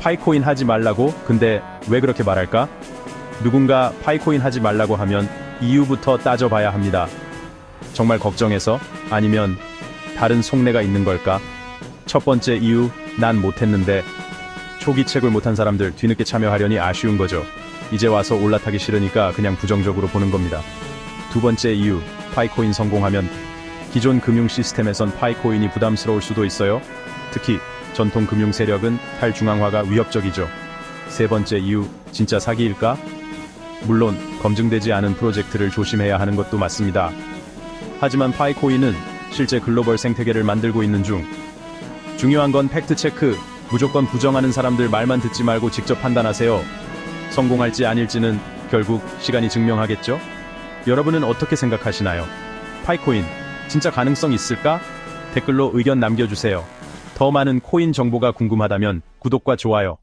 파이코인 하지 말라고? 근데 왜 그렇게 말할까? 누군가 파이코인 하지 말라고 하면 이유부터 따져봐야 합니다. 정말 걱정해서? 아니면 다른 속내가 있는 걸까? 첫 번째 이유, 난 못했는데. 초기 책을 못한 사람들 뒤늦게 참여하려니 아쉬운 거죠. 이제 와서 올라타기 싫으니까 그냥 부정적으로 보는 겁니다. 두 번째 이유, 파이코인 성공하면 기존 금융 시스템에선 파이코인이 부담스러울 수도 있어요. 특히 전통 금융 세력은 탈중앙화가 위협적이죠. 세 번째 이유, 진짜 사기일까? 물론 검증되지 않은 프로젝트를 조심해야 하는 것도 맞습니다. 하지만 파이코인은 실제 글로벌 생태계를 만들고 있는 중. 중요한 건 팩트 체크. 무조건 부정하는 사람들 말만 듣지 말고 직접 판단하세요. 성공할지 아닐지는 결국 시간이 증명하겠죠? 여러분은 어떻게 생각하시나요? 파이코인, 진짜 가능성 있을까? 댓글로 의견 남겨주세요. 더 많은 코인 정보가 궁금하다면 구독과 좋아요,